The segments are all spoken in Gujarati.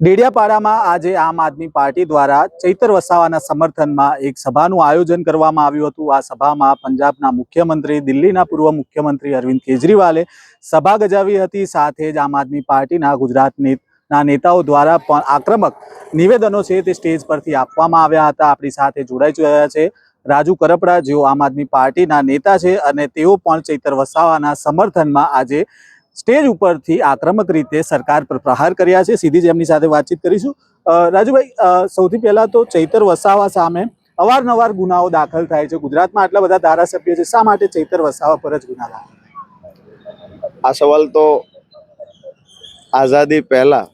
ડેડિયાપાડામાં આજે આમ આદમી પાર્ટી દ્વારા ચૈતર વસાવાના સમર્થનમાં એક સભાનું આયોજન કરવામાં આવ્યું હતું. આ સભામાં પંજાબના મુખ્યમંત્રી, દિલ્હીના પૂર્વ મુખ્યમંત્રી અરવિંદ કેજરીવાલે સભા ગજાવી હતી. સાથે જ આમ આદમી પાર્ટીના ગુજરાતની ના નેતાઓ દ્વારા પણ આક્રમક નિવેદનો છે તે સ્ટેજ પરથી આપવામાં આવ્યા હતા. આપણી સાથે જોડાઈ ચૂક્યા છે રાજુ કરપડા, જેઓ આમ આદમી પાર્ટીના નેતા છે અને તેઓ પણ ચૈતર વસાવાના સમર્થનમાં આજે સ્ટેજ ઉપરથી આક્રમક રીતે સરકાર પર પ્રહાર કર્યા છે. સીધી જ એમની સાથે વાતચીત કરીશું. રાજુભાઈ સૌથી પહેલા તો ચૈતર વસાવા સામે અવારનવાર ગુનાઓ દાખલ થાય છે. ગુજરાતમાં આટલા બધા ધારાસભ્યો છે. શા માટે ચૈતર વસાવા પર જ ગુના દાખલ આ સવાલ તો આઝાદી પહેલા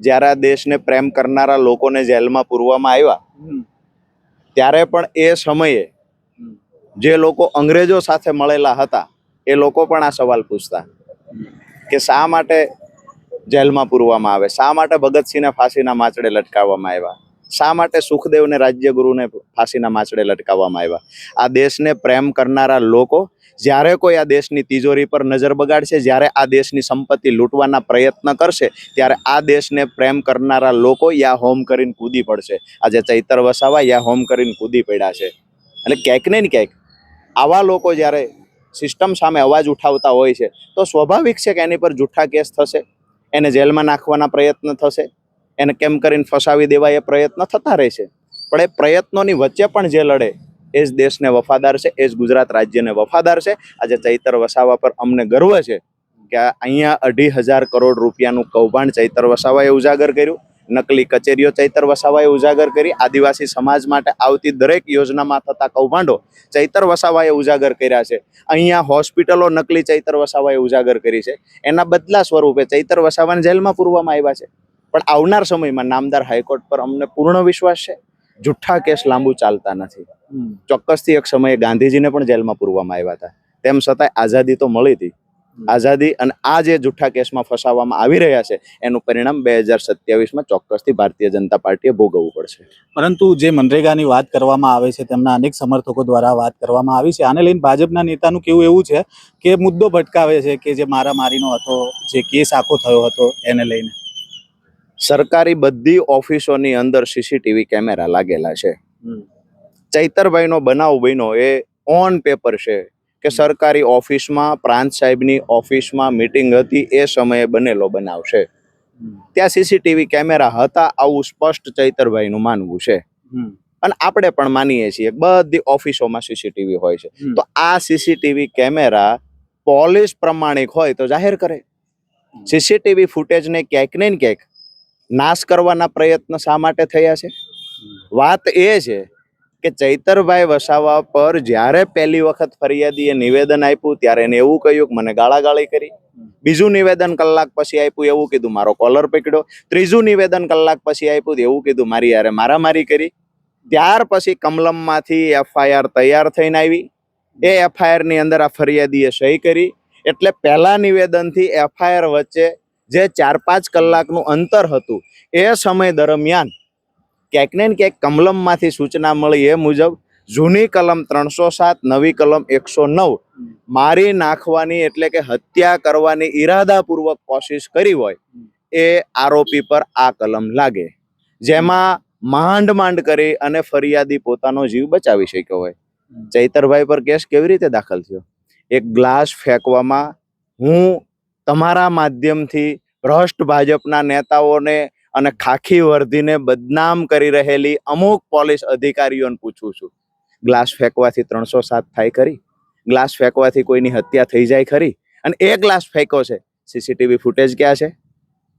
જ્યારે આ દેશને પ્રેમ કરનારા લોકોને જેલમાં પૂરવામાં આવ્યા ત્યારે પણ એ સમયે જે લોકો અંગ્રેજો સાથે મળેલા હતા એ લોકો પણ આ સવાલ પૂછતા. કે શા માટે જેલમાં પૂરવામાં આવે? શા માટે ભગતસિંહને ફાંસીના માચડે લટકાવવામાં આવ્યા? શા માટે સુખદેવને રાજ્યગુરુને ફાંસીના માચડે લટકાવવામાં આવ્યા? આ દેશને પ્રેમ કરનારા લોકો જ્યારે કોઈ આ દેશની તિજોરી પર નજર બગાડશે, જ્યારે આ દેશની સંપત્તિ લૂંટવાના પ્રયત્ન કરશે, ત્યારે આ દેશને પ્રેમ કરનારા લોકો યા હોમ કરીને કૂદી પડશે. આજે ચૈતર વસાવા યા હોમ કરીને કૂદી પડ્યા છે. એટલે ક્યાંક ને ક્યાંક આવા લોકો જ્યારે સિસ્ટમ સામે અવાજ ઉઠાવતા હોય છે, તો સ્વાભાવિક છે કે એની પર જૂઠા કેસ થશે, એને જેલમાં નાખવાના પ્રયત્ન થશે, એને કેમ કરીને ફસાવી દેવા એ પ્રયત્ન થતા રહેશે. પણ એ પ્રયત્નોની વચ્ચે પણ જે લડે, એ જ દેશને વફાદાર છે, એ જ ગુજરાત રાજ્યને વફાદાર છે. આજે ચૈતર વસાવા પર અમને ગર્વ છે કે અહીંયા અઢી હજાર કરોડ રૂપિયાનું કૌભાંડ ચૈતર વસાવાએ ઉજાગર કર્યું. નકલી કચેરીઓ ચૈતર વસાવાએ ઉજાગર કરી આદિવાસી સમાજ માટે આવતી દરેક યોજનામાં થતા કૌભાંડો ચૈતર વસાવાએ ઉજાગર કર્યા છે. અહીંયા હોસ્પિટલો નકલી ચૈતર વસાવાએ ઉજાગર કરી છે. એના બદલા સ્વરૂપે ચૈતર વસાવાને જેલમાં પૂરવામાં આવ્યા છે. પણ આવનાર સમયમાં નામદાર હાઈકોર્ટ પર અમને પૂર્ણ વિશ્વાસ છે. જુઠ્ઠા કેસ લાંબુ ચાલતા નથી. ચોક્કસથી એક સમયે ગાંધીજીને પણ જેલમાં પૂરવામાં આવ્યા હતા. તેમ છતાંય આઝાદી તો મળી હતી. આઝાદી અને આ જે જુઠ્ઠા કેસમાં ફસાવવામાં આવી રહ્યા છે એનું પરિણામ બે હજાર સત્યાવીસમાં ચોક્કસથી ભારતીય જનતા પાર્ટીએ ભોગવવું પડશે. પરંતુ જે મનરેગાની વાત કરવામાં આવે છે તેમના અનેક સમર્થકો દ્વારા વાત કરવામાં આવી છે. આને લઈને ભાજપના નેતાનું કેવું એવું છે કે મુદ્દો ભટકાવે છે કે જે મારામારીનો હતો જે કેસ આખો થયો હતો એને લઈને. સરકારી બધી ઓફિસોની અંદર સીસીટીવી કેમેરા લાગેલા છે. ચૈતરભાઈનો બનાવ બન્યો એ ઓન પેપર છે. કે સરકારી ઓફિસમાં પ્રાંત સાહેબની ઓફિસમાં મિટિંગ હતી એ સમયે બનેલો બનાવ છે. ત્યાં સીસીટીવી કેમેરા હતા આવું સ્પષ્ટ ચૈતરભાઈનું માનવું છે. અને આપણે પણ માનીએ છીએ બધી ઓફિસોમાં સીસીટીવી હોય છે. તો આ સીસીટીવી કેમેરા પોલીસ પ્રમાણિક હોય તો જાહેર કરે. સીસીટીવી ફૂટેજને ક્યાંક ને ક્યાંક નાશ કરવાના પ્રયત્ન શા માટે થયા છે? વાત એ છે કે ચૈતરભાઈ વસાવા પર જ્યારે પહેલી વખત ફરિયાદીએ નિવેદન આપ્યું, ત્યારે એને એવું કહ્યું કે મને ગાળાગાળી કરી. બીજું નિવેદન કલાક પછી આપ્યું, એવું કીધું, મારો કોલર પકડ્યો. ત્રીજું નિવેદન કલાક પછી આપ્યું એવું કીધું, મારી યારે મારામારી કરી. ત્યાર પછી કમલમમાંથી એફઆઈઆર તૈયાર થઈને આવી. એ એફઆઈઆરની અંદર આ ફરિયાદીએ સહી કરી. એટલે પહેલા નિવેદનથી એફઆઈઆર વચ્ચે જે ચાર પાંચ કલાકનું અંતર હતું, એ સમય દરમિયાન ક્યાંક ને ક્યાંક કમલમમાંથી સૂચના મળી એ મુજબ જૂની કલમ ત્રણસો સાત, નવી કલમ એકસો નવ. મારી નાખવાની એટલે કે હત્યા કરવાની ઈરાદાપૂર્વક કોશિશ કરી હોય એ આરોપી પર આ કલમ લાગે. જેમાં માંડ માંડ કરી અને ફરિયાદી પોતાનો જીવ બચાવી શક્યો હોય. ચૈતરભાઈ પર કેસ કેવી રીતે દાખલ થયો? એક ગ્લાસ ફેંકવામાં હું તમારા માધ્યમથી ભ્રષ્ટ ભાજપના નેતાઓને અને ખાખી વર્ધીને બદનામ કરી રહેલી અમુક પોલીસ અધિકારીઓને પૂછું છું. ગ્લાસ ફેંકવાથી ત્રણસો સાત થાય ખરી? ગ્લાસ ફેંકવાથી કોઈની હત્યા થઈ જાય ખરી? અને એ ગ્લાસ ફેંકો છે સીસીટીવી ફૂટેજ ક્યાં છે?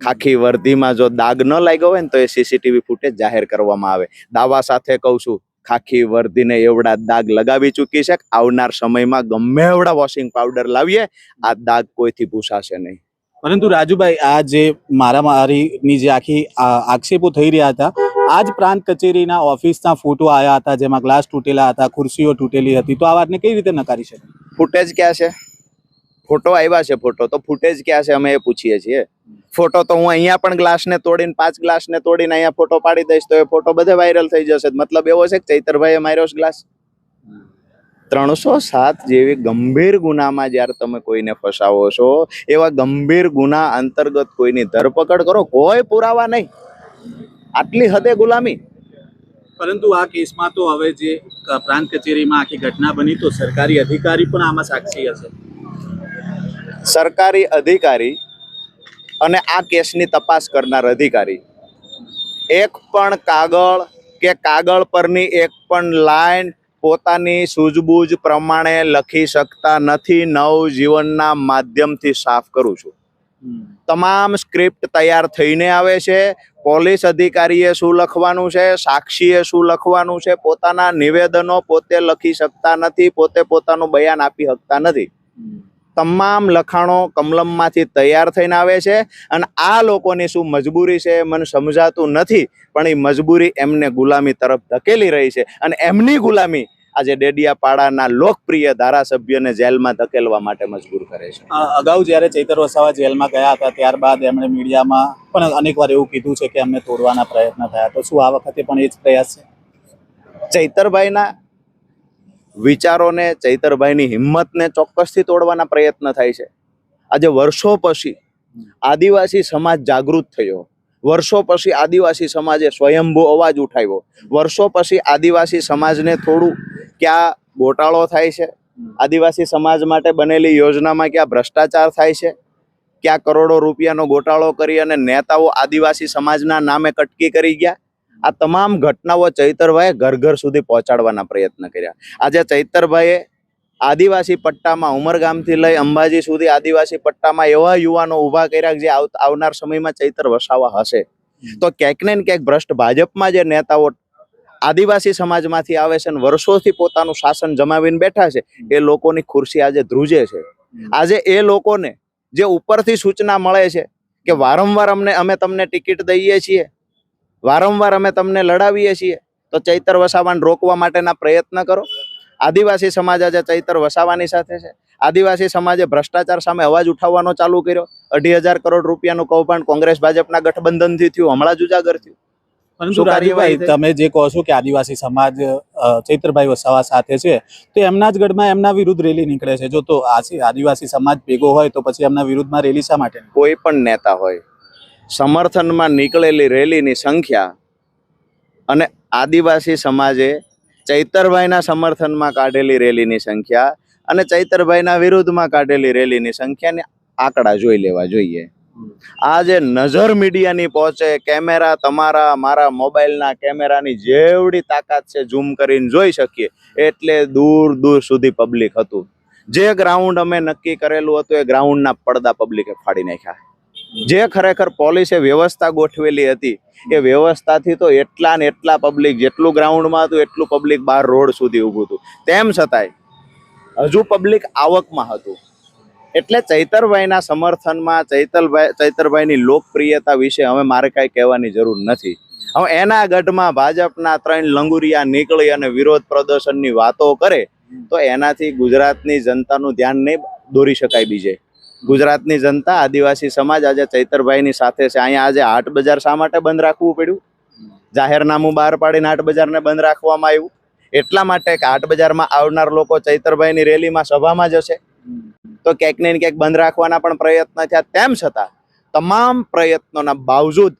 ખાખી વર્ધીમાં જો દાગ ન લાગ્યો હોય ને તો એ સીસીટીવી ફૂટેજ જાહેર કરવામાં આવે. દાવા સાથે કહું છું, ખાખી વર્ધીને એવડા દાગ લગાવી ચૂકી છે આવનાર સમયમાં ગમે એવડા વોશિંગ પાવડર લાવીએ, આ દાગ કોઈથી ભૂસાશે નહીં. પરંતુ રાજુભાઈ, આ જે મારામારીની જે આખી આક્ષેપો થઈ રહ્યા હતા આ જ પ્રાંત કચેરીના ઓફિસના ફોટો આવ્યા હતા, જેમાં ગ્લાસ તૂટેલા હતા, ખુરશીઓ તૂટેલી હતી, તો આ વાતને કઈ રીતે નકારી શકે? ફૂટેજ ક્યાં છે? ફોટો આવ્યા છે ફોટો, તો ફૂટેજ ક્યાં છે અમે એ પૂછીએ છીએ. ફોટો તો હું અહીંયા પણ ગ્લાસને તોડીને, પાંચ ગ્લાસને તોડીને અહીંયા ફોટો પાડી દઈશ, તો એ ફોટો બધે વાયરલ થઈ જશે. મતલબ એવો છે કે ચૈતરભાઈએ માર્યો છે ગ્લાસ? ત્રણસો સાત જેવી ગંભીર ગુનામાં જ્યારે તમે કોઈને ફસાવો છો એવા ગંભીર ગુના અંતર્ગત કોઈની ધરપકડ કરો કોઈ પુરાવા નહીં. આટલી હદે ગુલામી. પરંતુ આ કેસમાં તો હવે જે પ્રાંત કચેરીમાં આખી ઘટના બની તો સરકારી અધિકારી પણ આમાં સાક્ષી હશે. સરકારી અધિકારી અને આ કેસની તપાસ કરનાર અધિકારી. એક પણ કાગળ કે કાગળ પરની એક પણ લાઈન પોતાની સૂઝબૂઝ પ્રમાણે લખી શકતા નથી નવજીવનના માધ્યમથી સાફ કરું છું. તમામ સ્ક્રિપ્ટ તૈયાર થઈને આવે છે પોલીસ અધિકારીએ શું લખવાનું છે સાક્ષીએ શું લખવાનું છે પોતાના નિવેદનો પોતે લખી શકતા નથી પોતે પોતાનું બયાન આપી શકતા નથી. તમામ લખાણો કમલમમાંથી તૈયાર થઈને આવે છે અને આ લોકોની શું મજબૂરી છે મને સમજાતું નથી પણ એ મજબૂરી એમને ગુલામી તરફ ધકેલી રહી છે અને એમની ગુલામી આજે ડેડિયાપાડાના લોકપ્રિય ધારાસભ્યને જેલમાં ધકેલવા માટે મજબૂર કરે છે. અગાઉ જ્યારે ચૈતર વસાવા જેલમાં ગયા હતા ત્યારબાદ એમણે મીડિયામાં પણ અનેકવાર એવું કીધું છે કે અમને તોડવાના પ્રયત્ન થયા. તો શું આ વખતે પણ એ જ પ્રયાસ છે? ચૈતરભાઈના વિચારોને ચૈતરભાઈની હિંમતને ચોક્કસથી તોડવાના પ્રયત્ન થાય છે. આજે વર્ષો પછી આદિવાસી સમાજ જાગૃત થયો. વર્ષો પછી આદિવાસી સમાજે સ્વયંભૂ અવાજ ઉઠાવ્યો. વર્ષો પછી આદિવાસી સમાજને થોડું ક્યાં ગોટાળો થાય છે? આદિવાસી સમાજ માટે બનેલી યોજનામાં ક્યાં ભ્રષ્ટાચાર થાય છે? ક્યાં કરોડો રૂપિયાનો ગોટાળો કરી અને નેતાઓ આદિવાસી સમાજના નામે કટકી કરી ગયા? આ તમામ ઘટનાઓ ચૈતરભાઈએ ઘર ઘર સુધી પહોંચાડવાના પ્રયત્ન કર્યા. આજે ચૈતરભાઈએ આદિવાસી પટ્ટામાં ઉમરગામથી લઈ અંબાજી સુધી આદિવાસી પટ્ટામાં એવા યુવાનો ઊભા કર્યા જે આવનાર સમયમાં ચૈતર વસાવા હશે. તો ક્યાંક ને ક્યાંક ભ્રષ્ટ ભાજપમાં જે નેતાઓ આદિવાસી સમાજમાંથી આવે છે અને વર્ષોથી પોતાનું શાસન જમાવીને બેઠા છે, એ લોકોની ખુરશી આજે ધ્રુજે છે. આજે એ લોકોને જે ઉપરથી સૂચના મળે છે કે વારંવાર અમને, અમે તમને ટિકિટ દઈએ છીએ વારંવાર અમે તમને લડાવીએ છીએ તો ચૈતર વસાવાને રોકવા માટેના પ્રયત્ન કરો. આદિવાસી સમાજ આજે ચૈતર વસાવાની સાથે છે. આદિવાસી સમાજે ભ્રષ્ટાચાર સામે અવાજ ઉઠાવવાનો ચાલુ કર્યો. અઢી હજાર કરોડ રૂપિયાનું કૌભાંડ કોંગ્રેસ ભાજપના ગઠબંધનથી થયું હમણાં જ ઉજાગર થયું. પરંતુ કાર્યવાહી તમે જે કહો છો કે આદિવાસી સમાજ ચૈત્રભાઈ વસાવા સાથે છે તો એમના જ ગઢમાં એમના વિરુદ્ધ રેલી નીકળે છે. જો તો આદિવાસી સમાજ ભેગો હોય તો પછી એમના વિરુદ્ધમાં રેલી શા માટે? કોઈ પણ નેતા હોય સમર્થનમાં નીકળેલી રેલીની સંખ્યા અને આદિવાસી સમાજે ચૈતરભાઈના સમર્થનમાં કાઢેલી રેલીની સંખ્યા અને ચૈતરભાઈના વિરુદ્ધમાં કાઢેલી રેલીની સંખ્યાને આંકડા જોઈ લેવા જોઈએ. આ જે નજર મીડિયાની પહોંચે, કેમેરા તમારા, મારા મોબાઈલના કેમેરાની જેવડી તાકાત છે ઝૂમ કરીને જોઈ શકીએ. એટલે દૂર દૂર સુધી પબ્લિક હતું. જે ગ્રાઉન્ડ અમે નક્કી કરેલું હતું એ ગ્રાઉન્ડના પડદા પબ્લિકે ફાડી નાખ્યા. જે ખરેખર પોલીસે વ્યવસ્થા ગોઠવેલી હતી, એ વ્યવસ્થાથી તો એટલા ને એટલા પબ્લિક જેટલું ગ્રાઉન્ડમાં હતું, એટલું પબ્લિક બહાર રોડ સુધી ઊભું હતું. તેમ છતાંય, હજુ પબ્લિક આવકમાં હતું. એટલે ચૈતરભાઈના સમર્થનમાં ચૈતરભાઈ ચૈતરભાઈની લોકપ્રિયતા વિશે હવે મારે કાંઈ કહેવાની જરૂર નથી. હવે એના ગઢમાં ભાજપના ત્રણ લંગુરિયા નીકળી અને વિરોધ પ્રદર્શનની વાતો કરે, તો એનાથી ગુજરાતની જનતાનું ધ્યાન નહીં દોરી શકાય બીજે. ગુજરાતની જનતા, આદિવાસી સમાજ આજે ચૈતરભાઈની સાથે છે. અહીંયા આજે હાટ બજાર શા માટે બંધ રાખવું પડ્યું? જાહેરનામું બહાર પાડીને હાટ બજારને બંધ રાખવામાં આવ્યું. એટલા માટે કે હાટ બજારમાં આવનાર લોકો ચૈતરભાઈની રેલીમાં સભામાં જશે. તો ક્યાંક ને ક્યાંક બંધ રાખવાના પણ પ્રયત્ન થયા. તેમ છતાં, તમામ પ્રયત્નોના બાવજૂદ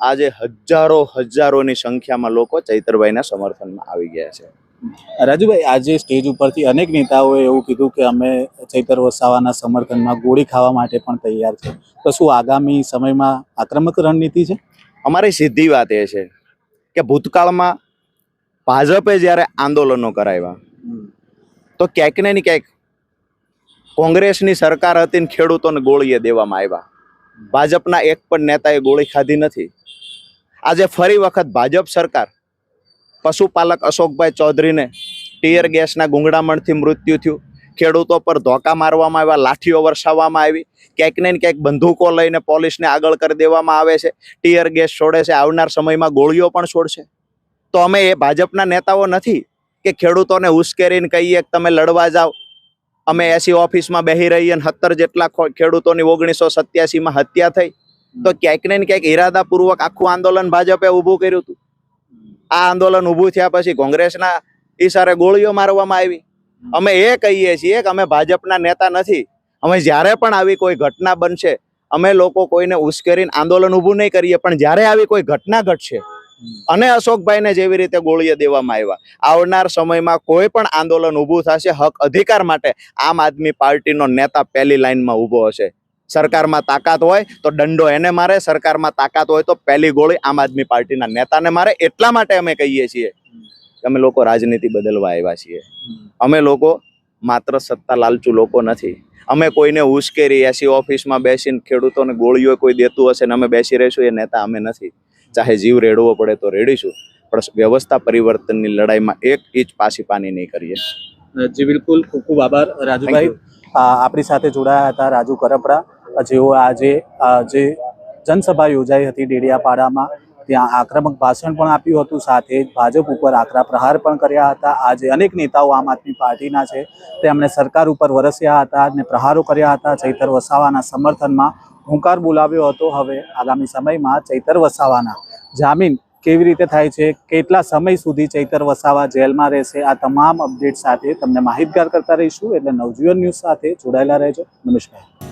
આજે હજારો હજારોની સંખ્યામાં લોકો ચૈતરભાઈના સમર્થનમાં આવી ગયા છે. રાજુભાઈ આજે સ્ટેજ ઉપરથી અનેક નેતાઓએ એવું કીધું કે અમે ચૈતર વસાવાના સમર્થનમાં ગોળી ખાવા માટે પણ તૈયાર છે. તો શું આગામી સમયમાં આક્રમક રણનીતિ છે? અમારી સીધી વાત એ છે કે ભૂતકાળમાં ભાજપે જ્યારે આંદોલનો કરાવ્યા તો ક્યાંક ને ક્યાંક કોંગ્રેસની સરકાર હતી ને ખેડૂતોને ગોળીએ દેવામાં આવ્યા. ભાજપના એક પણ નેતાએ ગોળી ખાધી નથી. આજે ફરી વખત ભાજપ સરકાર પશુપાલક અશોકભાઈ ચૌધરીને ટીયર ગેસના ગુંગળામણથી મૃત્યુ થયું. ખેડૂતો પર ધોકા મારવામાં આવ્યા, લાઠીઓ વરસાવવામાં આવી. ક્યાંક ને ક્યાંક બંદૂકો લઈને પોલીસને આગળ કરી દેવામાં આવે છે. ટીયર ગેસ છોડે છે, આવનાર સમયમાં ગોળીઓ પણ છોડશે. તો અમે એ ભાજપના નેતાઓ નથી કે ખેડૂતોને ઉશ્કેરીને કહીએ કે તમે લડવા જાઓ. અમે એસી ઓફિસમાં બેહી રહીએ અને સત્તર જેટલા ખેડૂતોની ઓગણીસો સત્યાસીમાં હત્યા થઈ. તો ક્યાંક ને ક્યાંક ઈરાદાપૂર્વક આખું આંદોલન ભાજપે ઊભું કર્યું હતું. આ આંદોલન ઊભું થયા પછી કોંગ્રેસના ઈશારે ગોળીઓ મારવામાં આવી. અમે એ કહીએ છીએ કે અમે ભાજપના નેતા નથી. અમે જ્યારે પણ આવી કોઈ ઘટના બનશે, અમે લોકો કોઈને ઉશ્કેરીને આંદોલન ઊભું નહીં કરીએ, પણ જ્યારે આવી કોઈ ઘટના ઘટશે, અને અશોકભાઈને જેવી રીતે ગોળીઓ દેવામાં આવ્યા, આવનાર સમયમાં કોઈ પણ આંદોલન ઊભું થશે, હક અધિકાર માટે આમ આદમી પાર્ટીનો નેતા પહેલી લાઈનમાં ઊભો હશે. સરકારમાં તાકાત હોય તો દંડો એને મારે સરકારમાં તાકાત હોય તો પહેલી ગોળી આમ આદમી પાર્ટીના નેતાને મારે. એટલા માટે અમે કહીએ છીએ કે અમે લોકો રાજનીતિ બદલવા આવ્યા છીએ. અમે લોકો માત્ર સત્તા લાલચુ લોકો નથી. અમે કોઈને ઉશ્કેરી એસી ઓફિસમાં બેસીને ખેડૂતોને ગોળીઓ કોઈ દેતું હશે ને અમે બેસી રહીશું એ નેતા અમે નથી. ચાહે જીવ રેડવો પડે તો રેડીશું. પણ વ્યવસ્થા પરિવર્તનની લડાઈમાં એક ઇંચ પાછી પાની નહીં કરીએ. જી બિલકુલ. ખૂબ ખૂબ આભાર રાજુભાઈ. આ આપણી સાથે જોડાયા હતા રાજુ કરપડા જેઓ આજે જે જનસભા યોજાઈ હતી ડેડિયાપાડામાં, ત્યાં આક્રમક ભાષણ પણ આપ્યું હતું, સાથે જ ભાજપ ઉપર આકરા પ્રહાર પણ કર્યા હતા. આજે અનેક નેતાઓ આમ આદમી પાર્ટીના છે. તેમણે સરકાર ઉપર વરસ્યા હતા અને પ્રહારો કર્યા હતા. ચૈતર વસાવાના સમર્થનમાં હુંકાર બોલાવ્યો હતો. હવે આગામી સમયમાં ચૈતર વસાવાના જામીન કેવી રીતે થાય છે? કેટલા સમય સુધી ચૈતર વસાવા જેલમાં રહેશે? આ તમામ અપડેટ સાથે તમને માહિતગાર કરતા રહીશું. એટલે નવજીવન ન્યૂઝ સાથે જોડાયેલા રહેજો. નમસ્કાર.